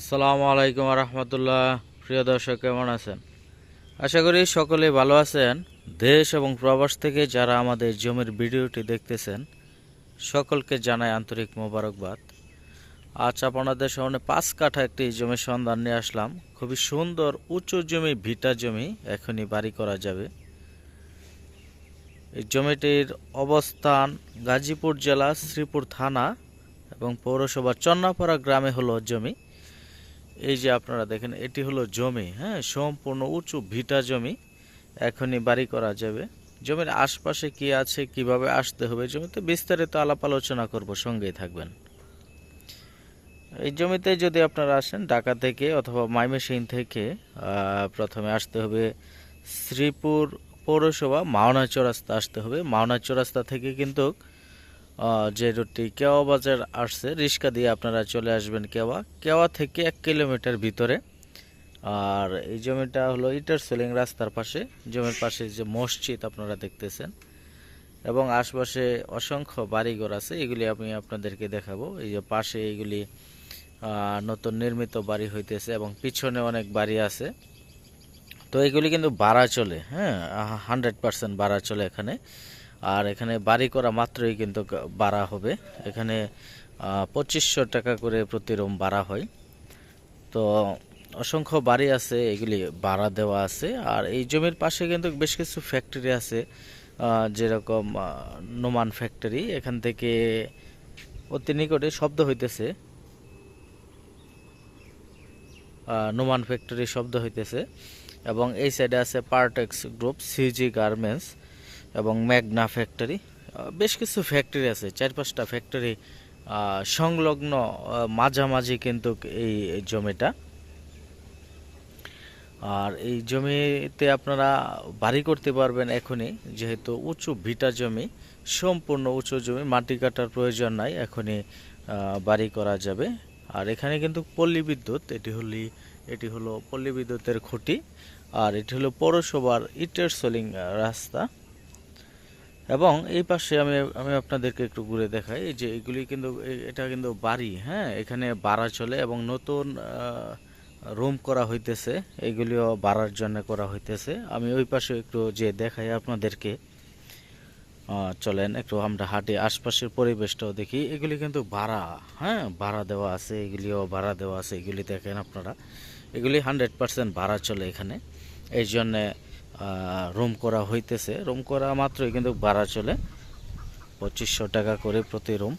আসসালামু আলাইকুম রহমতুল্লাহ প্রিয় দর্শক, কেমন আছেন? আশা করি সকলে ভালো আছেন। দেশ এবং প্রবাস থেকে যারা আমাদের জমির ভিডিওটি দেখতেছেন, সকলকে জানাই আন্তরিক মোবারকবাদ। আজ আপনাদের সামনে পাঁচ কাঠা একটি জমির সন্ধান নিয়ে আসলাম। খুবই সুন্দর, উঁচু জমি, ভিটা জমি এখনই বাড়ি করা যাবে। এই জমিটির অবস্থান গাজীপুর জেলা শ্রীপুর থানা এবং পৌরসভা চন্নাপাড়া গ্রামে হলো জমি। এই যে আপনারা দেখেন, এটি হলো জমি হ্যাঁ? সম্পূর্ণ উঁচু, ভিটা জমি। এখনই বাড়ি করা যাবে। জমির আশপাশে কি আছে, কীভাবে আসতে হবে জমিতে বিস্তারিত আলাপ আলোচনা করব, সঙ্গেই থাকবেন। এই জমিতে যদি আপনারা আসেন, ঢাকা থেকে অথবা মাইমেসিং থেকে প্রথমে আসতে হবে শ্রীপুর পৌরসভা, মাওনা চৌরাস্তা আসতে হবে। মাওনা চৌরাস্তা থেকে কিন্তু যে রুটটি কেওয়া বাজার আসছে, রিক্সা দিয়ে আপনারা চলে আসবেন কেওয়া। কেওয়া থেকে এক কিলোমিটার ভিতরে। আর এই জমিটা হলো ইটার সেলিং রাস্তার পাশে। জমির পাশে যে মসজিদ আপনারা দেখতেছেন। এবং আশপাশে অসংখ্য বাড়িঘর আছে, এগুলি আমি আপনাদেরকে দেখাবো। এই যে পাশে এইগুলি নতুন নির্মিত বাড়ি হইতেছে এবং পিছনে অনেক বাড়ি আছে। তো এগুলি কিন্তু ভাড়া চলে হ্যাঁ হান্ড্রেড পার্সেন্ট ভাড়া চলে এখানে। আর এখানে বাড়ি করা মাত্রই কিন্তু বাড়া হবে। এখানে পঁচিশশো টাকা করে প্রতি রুম ভাড়া হয়। তো অসংখ্য বাড়ি আছে, এগুলি ভাড়া দেওয়া আছে। আর এই জমির পাশে কিন্তু বেশ কিছু ফ্যাক্টরি আছে যেরকম নোমান ফ্যাক্টরি এখান থেকে অতি নিকটে শব্দ হইতেছে। নোমান ফ্যাক্টরি শব্দ হইতেছে। এবং এই সাইডে আছে Partex group C G garments এবং ম্যাগনা ফ্যাক্টরি বেশ কিছু ফ্যাক্টরি আছে চার পাঁচটা ফ্যাক্টরি সংলগ্ন মাঝামাঝি কিন্তু এই জমিটা। আর এই জমিতে আপনারা বাড়ি করতে পারবেন এখনই, যেহেতু উঁচু ভিটা জমি, সম্পূর্ণ উঁচু জমি, মাটি কাটার প্রয়োজন নাই, এখনই বাড়ি করা যাবে। আর এখানে কিন্তু পল্লী বিদ্যুৎ, এটি হলি, এটি হলো পল্লী বিদ্যুতের খুঁটি, আর এটি হলো পৌরসভার ইটের সোলিং রাস্তা। এবং এই পাশে আমি আমি আপনাদেরকে একটু ঘুরে দেখাই যে এগুলি কিন্তু এটা কিন্তু বাড়ি হ্যাঁ? এখানে বাড়া চলে এবং নতুন রুম করা হইতেছে, এগুলিও বাড়ার জন্য করা হইতেছে। আমি ওই পাশে একটু যে দেখাই আপনাদেরকে। চলেন, একটু আমরা হাঁটি, আশপাশের পরিবেশটাও দেখি। এগুলি কিন্তু ভাড়া হ্যাঁ? ভাড়া দেওয়া আছে, এগুলিও ভাড়া দেওয়া আছে, এগুলি দেখেন আপনারা। এগুলি হান্ড্রেড পার্সেন্ট ভাড়া চলে এখানে। এই জন্যে রুম করা হইতেছে। রুম করা মাত্রই কিন্তু ভাড়া চলে। পঁচিশশো টাকা করে প্রতি রুম।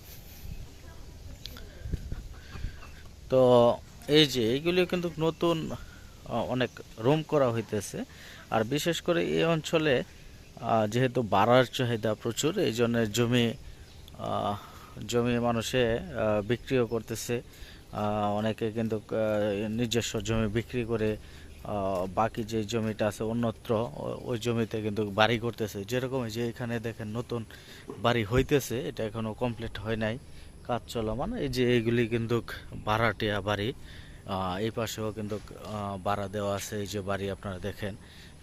তো এই যে এইগুলি কিন্তু নতুন অনেক রুম করা হইতেছে। আর বিশেষ করে এই অঞ্চলে যেহেতু বাড়ার চাহিদা প্রচুর, এই জন্য জমি জমি মানুষে বিক্রিও করতেছে। অনেকে কিন্তু নিজস্ব জমি বিক্রি করে বাকি যে জমিটা আছে, অন্যত্র ওই জমিতে কিন্তু বাড়ি করতেছে। যেরকম যে এখানে দেখেন নতুন বাড়ি হইতেছে, এটা এখনও কমপ্লিট হয় নাই। কাজ চলমান এই যে এইগুলি কিন্তু ভাড়াটিয়া বাড়ি। এই পাশেও কিন্তু ভাড়া দেওয়া আছে, এই যে বাড়ি আপনারা দেখেন।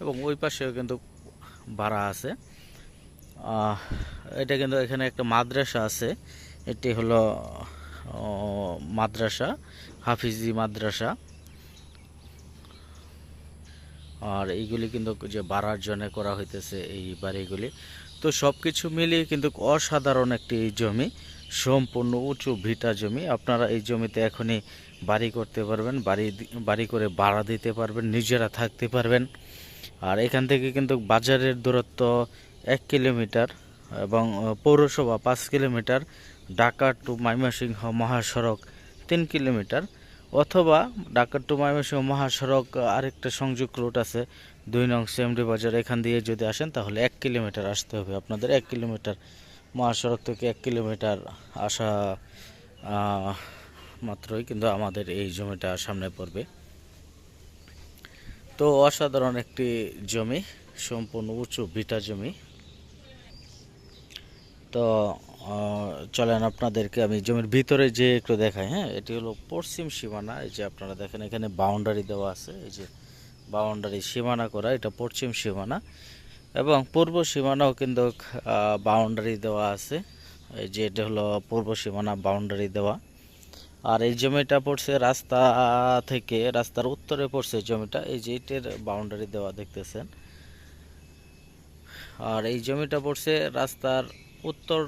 এবং ওই পাশেও কিন্তু ভাড়া আছে। এটা কিন্তু এখানে একটা মাদ্রাসা আছে। এটি হলো মাদ্রাসা, হাফিজি মাদ্রাসা। আর এইগুলি কিন্তু যে বাড়ার জন্য করা হইতেছে এই বাড়িগুলি তো সব কিছু মিলিয়ে কিন্তু অসাধারণ একটি জমি, সম্পূর্ণ উঁচু ভিটা জমি। আপনারা এই জমিতে এখনই বাড়ি করতে পারবেন, বাড়ি বাড়ি করে ভাড়া দিতে পারবেন, নিজেরা থাকতে পারবেন। আর এখান থেকে কিন্তু বাজারের দূরত্ব এক কিলোমিটার এবং পৌরসভা পাঁচ কিলোমিটার, ঢাকা টু ময়মনসিংহ মহাসড়ক তিন কিলোমিটার। অথবা ঢাকা টু মহাসড়ক আরেকটা সংযোগ রুট আছে, দুই নং সেমডি বাজার। এখান দিয়ে যদি আসেন তাহলে এক কিলোমিটার আসতে হবে। আপনাদের এক কিলোমিটার, মহাসড়ক থেকে এক কিলোমিটার আসা মাত্রই কিন্তু আমাদের এই জমিটা সামনে পড়বে। তো অসাধারণ একটি জমি, সম্পূর্ণ উঁচু, ভিটা জমি। তো চলেন আপনাদেরকে আমি জমির ভিতরে যে একটু দেখাই হ্যাঁ? এটি হলো পশ্চিম সীমানা, এই যে আপনারা দেখেন এখানে বাউন্ডারি দেওয়া আছে, এই যে বাউন্ডারি সীমানা করা, এটা পশ্চিম সীমানা এবং পূর্ব সীমানাও কিন্তু বাউন্ডারি দেওয়া আছে, এই যে এটা হলো পূর্ব সীমানা বাউন্ডারি দেওয়া। আর এই জমিটা পড়ছে রাস্তা থেকে, রাস্তার উত্তরে পড়ছে জমিটা, এই যে ইটের বাউন্ডারি দেওয়া দেখতেছেন। আর এই জমিটা পড়ছে রাস্তার উত্তর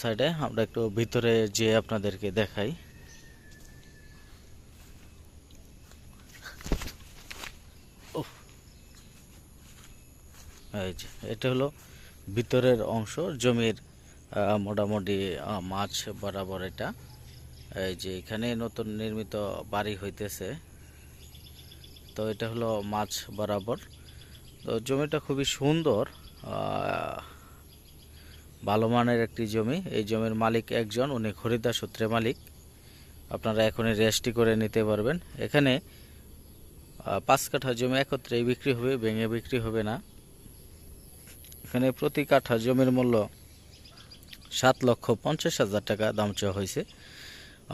সাইডে আমরা একটু ভিতরে যেয়ে আপনাদেরকে দেখাই। যে, এটা হলো ভিতরের অংশ, জমির মোটামুটি মাছ বরাবর এটা। এই যে, এখানে নতুন নির্মিত বাড়ি হইতেছে। তো এটা হলো মাছ বরাবর। তো জমিটা খুবই সুন্দর ভালো মানের একটি জমি। এই জমির মালিক একজন, উনি খরিদ্দার সূত্রে মালিক। আপনারা এখনই রেজিস্ট্রি করে নিতে পারবেন। এখানে পাঁচ কাঠা জমি একত্রেই বিক্রি হবে, ভেঙে বিক্রি হবে না। এখানে প্রতি কাঠা জমির মূল্য সাত লক্ষ পঞ্চাশ হাজার টাকা দাম চাওয়া হয়েছে।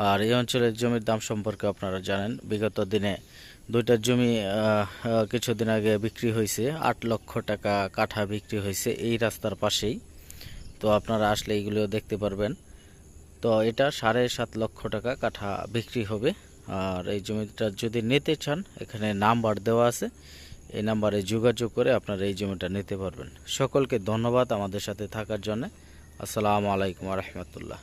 আর এই অঞ্চলের জমির দাম সম্পর্কে আপনারা জানেন, বিগত দিনে দুইটা জমি কিছুদিন আগে বিক্রি হয়েছে। আট লক্ষ টাকা কাঠা বিক্রি হয়েছে এই রাস্তার পাশেই। তো আপনারা আসলে এইগুলিও দেখতে পারবেন। তো এটা সাড়ে সাত লক্ষ টাকা কাঠা বিক্রি হবে। আর এই জমিটা যদি নিতে চান, এখানে নাম্বার দেওয়া আছে। এই নাম্বারে যোগাযোগ করে আপনারা এই জমিটা নিতে পারবেন। সকলকে ধন্যবাদ আমাদের সাথে থাকার জন্য। আসসালামু আলাইকুম রহমতুল্লাহ।